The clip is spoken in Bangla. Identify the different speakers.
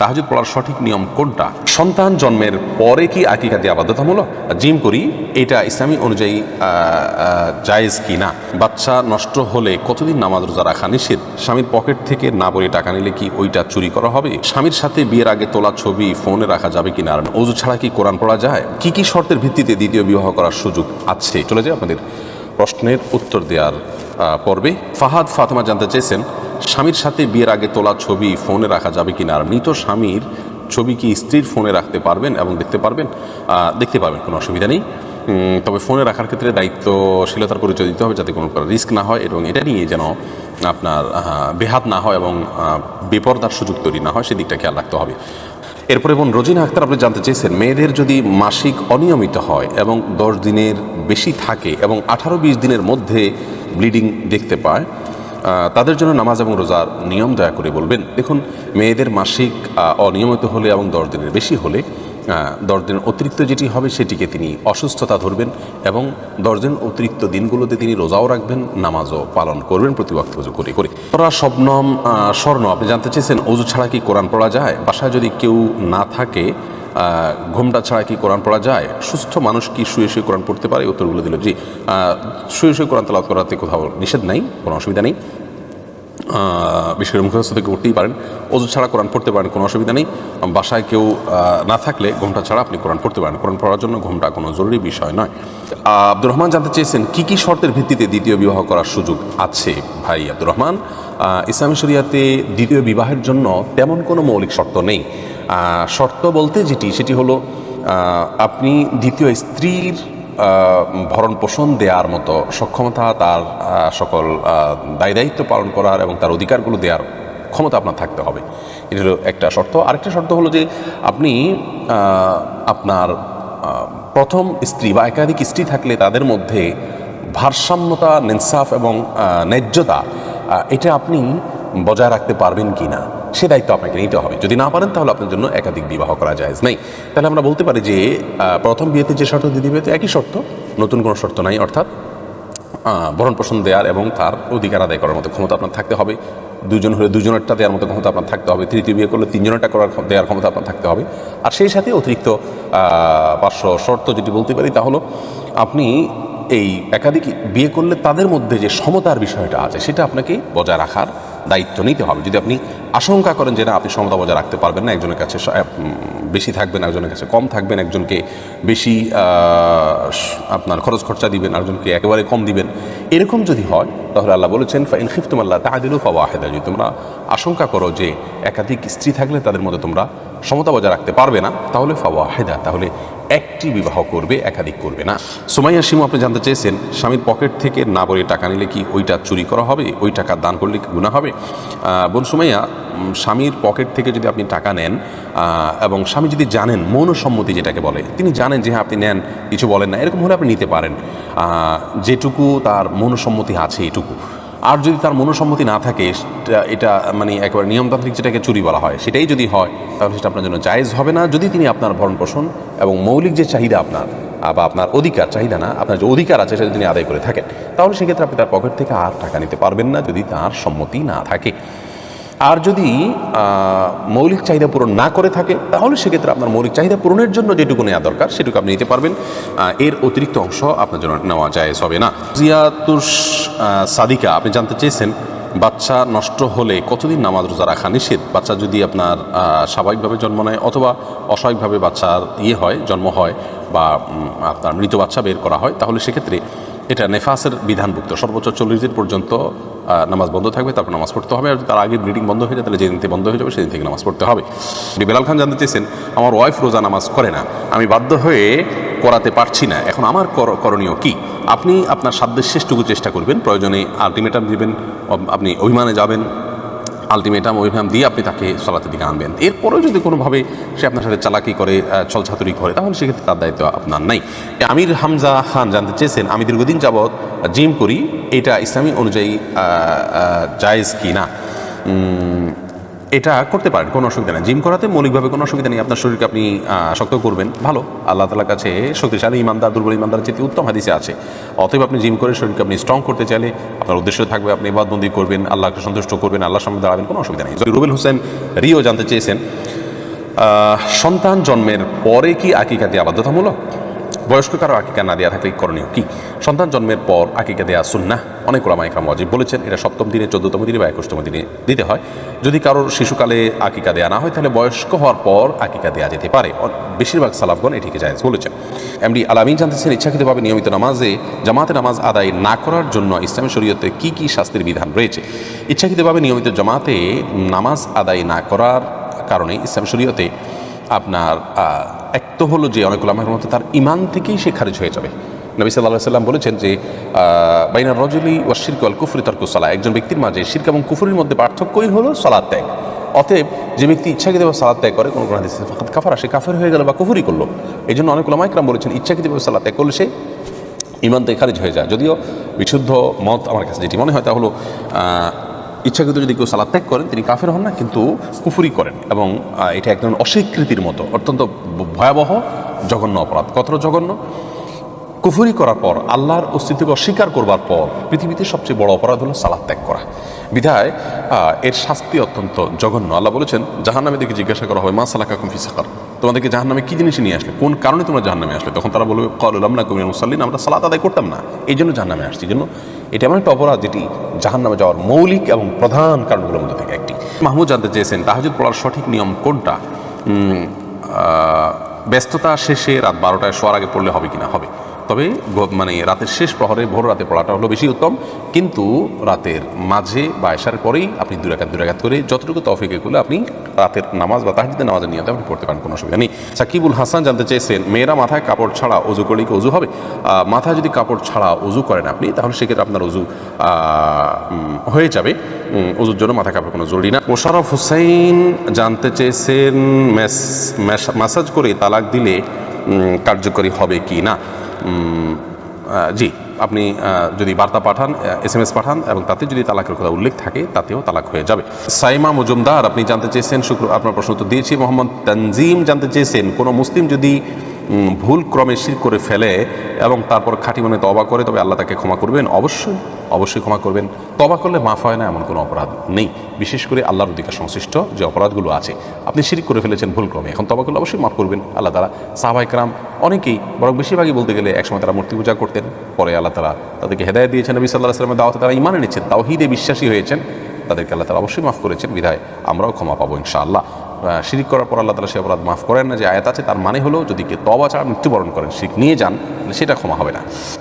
Speaker 1: তাহাজুদ পড়ার সঠিক নিয়ম কোনটা? সন্তান জন্মের পরে কি আকিকা দেওয়া বাধ্যতামূলক জিম করি, এটা ইসলামী অনুযায়ী জায়েজ কি না বাচ্চা নষ্ট হলে কতদিন নামাজ রোজা রাখা নিষেধ? স্বামীর পকেট থেকে না বলে টাকা নিলে কি ওইটা চুরি করা হবে? স্বামীর সাথে বিয়ের আগে তোলা ছবি ফোনে রাখা যাবে কিনা? আর ওজু ছাড়া কি কোরআন পড়া যায়? কি কি শর্তের ভিত্তিতে দ্বিতীয় বিবাহ করার সুযোগ আছে? চলে যায় আপনাদের প্রশ্নের উত্তর দেওয়ার পর্বে। ফাহাদ ফাতেমা জানতে চেয়েছেন, স্বামীর সাথে বিয়ের আগে তোলা ছবি ফোনে রাখা যাবে কি না আর মৃত স্বামীর ছবি কি স্ত্রীর ফোনে রাখতে পারবেন এবং দেখতে পারবেন? দেখতে পারবেন, কোনো অসুবিধা নেই। তবে ফোনে রাখার ক্ষেত্রে দায়িত্বশীলতার পরিচয় দিতে হবে যাতে কোনো রিস্ক না হয় এবং এটা নিয়ে যেন আপনার বেহাত না হয় এবং বেপরদার সুযোগ তৈরি না হয় সেদিকটা খেয়াল রাখতে হবে। এরপরে বোন রোজিনা আক্তার আপনি জানতে চেয়েছেন, মেয়েদের যদি মাসিক অনিয়মিত হয় এবং দশ দিনের বেশি থাকে এবং আঠারো বিশ দিনের মধ্যে ব্লিডিং দেখতে পায় তাদের জন্য নামাজ এবং রোজার নিয়ম দয়া করে বলবেন। দেখুন, মেয়েদের মাসিক অনিয়মিত হলে এবং দশ দিনের বেশি হলে দশ দিনের অতিরিক্ত যেটি হবে সেটিকে তিনি অসুস্থতা ধরবেন এবং দশ দিন অতিরিক্ত দিনগুলোতে তিনি রোজাও রাখবেন, নামাজও পালন করবেন প্রতিবক্ত অজু করে করে। তোরা শবনম স্বর্ণ, আপনি জানতে চেয়েছেন, অজু ছাড়া কি কোরআন পড়া যায়? বাসায় যদি কেউ না থাকে ঘোমটা ছাড়া কি কোরআন পড়া যায়? সুস্থ মানুষ কি শুয়ে শুয়ে কোরআন পড়তে পারে? উত্তরগুলো দিল। জি শুয়ে শুয়ে কোরআন তালাত করাতে কোথাও নিষেধ নাই, কোনো অসুবিধা নেই। করে মুখস্থ থেকে করতেই পারেন। অজু ছাড়া কোরআন পড়তে পারেন, কোনো অসুবিধা নেই। বাসায় কেউ না থাকলে ঘোমটা ছাড়া আপনি কোরআন পড়তে পারেন। কোরআন পড়ার জন্য ঘোমটা কোনো জরুরি বিষয় নয়। আব্দুর রহমান জানতে চেয়েছেন, কি কি শর্তের ভিত্তিতে দ্বিতীয় বিবাহ করার সুযোগ আছে? ভাই আব্দুর রহমান ইসলামী শরিয়াতে দ্বিতীয় বিবাহের জন্য তেমন কোনো মৌলিক শর্ত নেই। শর্ত বলতে যেটি, সেটি হলো আপনি দ্বিতীয় স্ত্রীর ভরণ পোষণ দেওয়ার মতো সক্ষমতা তার সকল দায় দায়িত্ব পালন করার এবং তার অধিকারগুলো দেওয়ার ক্ষমতা আপনার থাকতে হবে। এটা হলো একটা শর্ত। আরেকটা শর্ত হলো যে আপনি আপনার প্রথম স্ত্রী বা একাধিক স্ত্রী থাকলে তাদের মধ্যে ভারসাম্যতা, নিনসাফ এবং ন্যায্যতা এটা আপনি বজায় রাখতে পারবেন কি না সে দায়িত্ব আপনাকে নিতে হবে। যদি না পারেন, তাহলে আপনার জন্য একাধিক বিবাহ করা যায় নাই। তাহলে আমরা বলতে পারি যে প্রথম বিয়েতে যে শর্ত দ্বিতীয় বিয়েতে একই শর্ত। নতুন কোনো শর্ত নাই, অর্থাৎ ভরণ পোষণ দেওয়ার এবং তার অধিকার আদায় করার মতো ক্ষমতা আপনার থাকতে হবে। দুজন হলে দুজনেরটা দেওয়ার মতো ক্ষমতা আপনার থাকতে হবে। তৃতীয় বিয়ে করলে তিনজনেরটা করার দেওয়ার ক্ষমতা আপনার থাকতে হবে। আর সেই সাথে অতিরিক্ত পার্শ্ব শর্ত যেটি বলতে পারি, তা হলো, আপনি এই একাধিক বিয়ে করলে তাদের মধ্যে যে সমতার বিষয়টা আছে, সেটা আপনাকে বজায় রাখার দায়িত্ব নিতে হবে। যদি আপনি আশঙ্কা করেন যে না, আপনি সমতা বজায় রাখতে পারবেন না, একজনের কাছে বেশি থাকবেন একজনের কাছে কম থাকবেন, একজনকে বেশি আপনার খরচ খরচা দিবেন, আরেকজনকে একেবারে কম দিবেন। এরকম যদি হয়, তাহলে আল্লাহ বলেছেন ফাইন খিফতুম আল্লাহ তাহাদিলু ফাওয়াহেদা যদি তোমরা আশঙ্কা করো যে একাধিক স্ত্রী থাকলে তাদের মধ্যে তোমরা সমতা বজায় রাখতে পারবে না, তাহলে ফাওয়াহেদা, তাহলে একটি বিবাহ করবে, একাধিক করবে না। সুমাইয়া শিমু, আপনি জানতে চেয়েছেন, স্বামীর পকেট থেকে না বলে টাকা নিলে কি ওইটা চুরি করা হবে? ওই টাকা দান করলে কি গুণা হবে? বোন সুমাইয়া স্বামীর পকেট থেকে যদি আপনি টাকা নেন এবং স্বামী যদি জানেন, মৌনসম্মতি যেটাকে বলে, তিনি জানেন যে হ্যাঁ আপনি নেন, কিছু বলেন না, এরকম হলে আপনি নিতে পারেন। যেটুকু তার মৌনসম্মতি আছে, এটুকু। আর যদি তার মনোসম্মতি না থাকে এটা মানে একেবারে নিয়মতান্ত্রিক যেটাকে চুরি বলা হয়, সেটাই যদি হয়, তাহলে সেটা আপনার জন্য জায়েজ হবে না। যদি তিনি আপনার ভরণ পোষণ এবং মৌলিক যে চাহিদা আপনার বা আপনার অধিকার, চাহিদা না, আপনার যে অধিকার আছে, সেটা তিনি আদায় করে থাকেন, তাহলে সেক্ষেত্রে আপনি তার পকেট থেকে আর টাকা নিতে পারবেন না যদি তার সম্মতি না থাকে। আর যদি মৌলিক চাহিদা পূরণ না করে থাকে, তাহলে সেক্ষেত্রে আপনার মৌলিক চাহিদা পূরণের জন্য যেটুকু নেওয়া দরকার, সেটুকু আপনি নিতে পারবেন। এর অতিরিক্ত অংশ আপনার জন্য নেওয়া যায় হবে না। জিয়াতুস সাদিকা, আপনি জানতে চেয়েছেন, বাচ্চা নষ্ট হলে কতদিন নামাজ রোজা রাখা নিষেধ? বাচ্চা যদি আপনার স্বাভাবিকভাবে জন্ম নেয় অথবা অস্বাভাবিকভাবে বাচ্চার ইয়ে হয়, জন্ম হয় বা আপনার মৃত বাচ্চা বের করা হয়, তাহলে সেক্ষেত্রে এটা নেফাসের বিধানভুক্ত। সর্বোচ্চ চল্লিশ দিন পর্যন্ত নামাজ বন্ধ থাকবে, তারপর নামাজ পড়তে হবে, আর তার আগে ব্লিডিং বন্ধ হয়ে যায়, তাহলে যেদিন থেকে বন্ধ হয়ে যাবে সেদিন থেকে নামাজ পড়তে হবে। বেলাল খান জানতে চেয়েছেন আমার ওয়াইফ রোজা নামাজ করে না। আমি বাধ্য হয়ে করাতে পারছি না। এখন আমার কর- করণীয় কি? আপনি আপনার সাধ্যের শেষটুকু চেষ্টা করবেন, প্রয়োজনে আলটিমেটাম দেবেন আপনি অভিমানে যাবেন আলটিমেটাম অভিমান দিয়ে আপনি তাকে চলাতে দিকে আনবেন। এরপরেও যদি কোনোভাবে সে আপনার সাথে চালাকি করে ছল ছলছাতুরি করে, তাহলে সেক্ষেত্রে তার দায়িত্ব আপনার নাই। আমির হামজা খান জানতে চেয়েছেন, আমি দীর্ঘদিন যাবৎ জিম করি, এটা ইসলামী অনুযায়ী জায়েজ কি না এটা করতে পারেন, কোনো অসুবিধা নেই। জিম করাতে মৌলিকভাবে কোনো অসুবিধা নেই। আপনার শরীরকে আপনি শক্ত করবেন। ভালো। আল্লাহ তালার কাছে শক্তিশালী ইমানদার, দুর্বল ইমানদার চেয়ে উত্তম হাদিসে আছে। অতএব আপনি জিম করে শরীরকে আপনি স্ট্রং করতে চাইলে আপনার উদ্দেশ্য থাকবে আপনি ইবাদবন্দি করবেন, আল্লাহকে সন্তুষ্ট করবেন, আল্লাহর সামনে দাঁড়াবেন, কোনো অসুবিধা নেই। রুবেল হোসেন রিও জানতে চেয়েছেন সন্তান জন্মের পরে কি আকিকা দেওয়া বাধ্যতামূলক বয়স্ক কারও আকিকা না দেওয়া থাকলে করণীয় কি? সন্তান জন্মের পর আকিকা দেওয়া সুন্না অনেক ওলামা ইকরাম ওয়াজিব বলেছেন, এটা সপ্তম দিনে, চোদ্দতম দিনে বা একুশতম দিনে দিতে হয়। যদি কারোর শিশুকালে আকিকা দেওয়া না হয়, তাহলে বয়স্ক হওয়ার পর আকিকা দেওয়া যেতে পারে। বেশিরভাগ সালাফগণ এটিকে জায়েজ বলেছেন। এমডি আলামিন জানতেছেন, ইচ্ছাকৃতভাবে নিয়মিত নামাজে, জামাতে নামাজ আদায় না করার জন্য ইসলামী শরীয়তে কি কি শাস্তির বিধান রয়েছে? ইচ্ছাকৃতভাবে নিয়মিত জামাতে নামাজ আদায় না করার কারণে ইসলাম শরীয়তে আপনার এক তো হলো যে অনেক ওলামার মতো তার ইমান থেকেই সে খারিজ হয়ে যাবে। নবী সাল্লাহ সাল্লাম বলেছেন যে বাইনার রজলি ও শিরক আল কুফরি তর্ক সালা একজন ব্যক্তির মাঝে শিরক এবং কুফরির মধ্যে পার্থক্যই হলো সালাদ ত্যাগ। অতএব যে ব্যক্তি ইচ্ছাকৃতভাবে সালাদ ত্যাগ করে, কোনো কোনো হাদিসে ফাকাত কাফারা, সে কাফের হয়ে গেল বা কুফুরি করল। এই জন্য অনেক ওলামাইকরাম বলেছেন ইচ্ছাকৃতভাবে সালাদ ত্যাগ করলে সে ইমান থেকে খারিজ হয়ে যায়। যদিও বিশুদ্ধ মত আমার কাছে যেটি মনে হয় তা হলো ইচ্ছাকৃত যদি কেউ সালাদ ত্যাগ করেন, তিনি কাফের হন না, কিন্তু কুফুরি করেন এবং এটা এক ধরনের অস্বীকৃতির মতো, অত্যন্ত ভয়াবহ, জঘন্য অপরাধ, কতটা জঘন্য? কুফুরি করার পর, আল্লাহর অস্তিত্বকে অস্বীকার করবার পর, পৃথিবীতে সবচেয়ে বড় অপরাধ হলো সালাদ ত্যাগ করা। বিধায় এর শাস্তি অত্যন্ত জঘন্য। আল্লাহ বলেছেন, জাহান্নামে দিকে জিজ্ঞাসা করা হয়, মা সালাকা কুমফি সাকার? তোমাদেরকে জাহান্নামে কি জিনিস নিয়ে আসলে কোন কারণে তোমরা জাহান্নামে আসলে তখন তারা বলবে কলাম না কুমির মুসাল্লিন। আমরা সালাত আদায় করতাম না। এই জন্য জাহান্নামে আসছি। জন্য এটা এমন একটা অপরাধ যেটি জাহান নামে যাওয়ার মৌলিক এবং প্রধান কারণগুলোর মধ্যে থেকে একটি। মাহমুদ জানতে চেয়েছেন, তাহাজুদ পড়ার সঠিক নিয়ম কোনটা? ব্যস্ততা শেষে রাত বারোটায় শোয়ার আগে পড়লে হবে কিনা? হবে। তবে মানে রাতের শেষ প্রহরে ভোর রাতে পড়াটা হলো বেশি উত্তম। কিন্তু রাতের মাঝে বা এসার পরেই আপনি দুরাকাত দুরাকাত করে যতটুকু তফিকে গুলো আপনি রাতের নামাজ বা তাহাজিদের নামাজের নিয়তে আপনি পড়তে পারেন, কোনো অসুবিধা নেই। সাকিবুল হাসান জানতে চেয়েছেন, মেয়েরা মাথায় কাপড় ছাড়া অজু করলে কি অজু হবে? মাথায় যদি কাপড় ছাড়া অজু করেন আপনি, তাহলে সেক্ষেত্রে আপনার অজু হয়ে যাবে। অজুর জন্য মাথায় কাপড় কোনো জরুরি না। মোশারফ হুসাইন জানতে চেয়েছেন ম্যাস- ম্যাস- ম্যাসাজ করে তালাক দিলে কার্যকরী হবে কি না? জি, আপনি যদি বার্তা পাঠান এস এম এস পাঠান এবং তাতে যদি তালাকের কথা উল্লেখ থাকে, তাতেও তালাক হয়ে যাবে। সাইমা মজুমদার, আপনি জানতে চেয়েছেন, শুক্র, আপনার প্রশ্ন তো দিয়েছি। মোহাম্মদ তানজিম জানতে চেয়েছেন, কোনো মুসলিম যদি ভুল ক্রমে শির করে ফেলে এবং তারপর খাঁটি মনে তবা করে, তবে আল্লাহ তাকে ক্ষমা করবেন। অবশ্যই অবশ্যই ক্ষমা করবেন। তবা করলে মাফ হয় না, এমন কোনো অপরাধ নেই। বিশেষ করে আল্লাহর অধিকার সংশ্লিষ্ট যে অপরাধগুলো আছে। আপনি শিরিক করে ফেলেছেন ভুল ক্রমে। এখন তবা করলে অবশ্যই মাফ করবেন আল্লাহ তারা সাহাবাইকরাম অনেকেই, বরং বেশিরভাগই বলতে গেলে একসময় তারা মূর্তি পূজা করতেন, পরে আল্লাহ তারা তাদেরকে হেদায়ত দিয়েছেন। নবী সাল্লাহ সাল্লামের দাওয়াতে তারা ইমান এনেছেন, তাওহিদে বিশ্বাসী হয়েছেন। তাদেরকে আল্লাহ তারা অবশ্যই মাফ করেছেন। বিধায় আমরাও ক্ষমা পাবো ইনশাআল্লাহ। শিরিক করার পর আল্লাহ তালা সে অপরাধ মাফ করেন না, যে আয়াত আছে, তার মানে হলো যদি কে তবা ছাড়া মৃত্যুবরণ করেন শিখ নিয়ে যান সেটা ক্ষমা হবে না।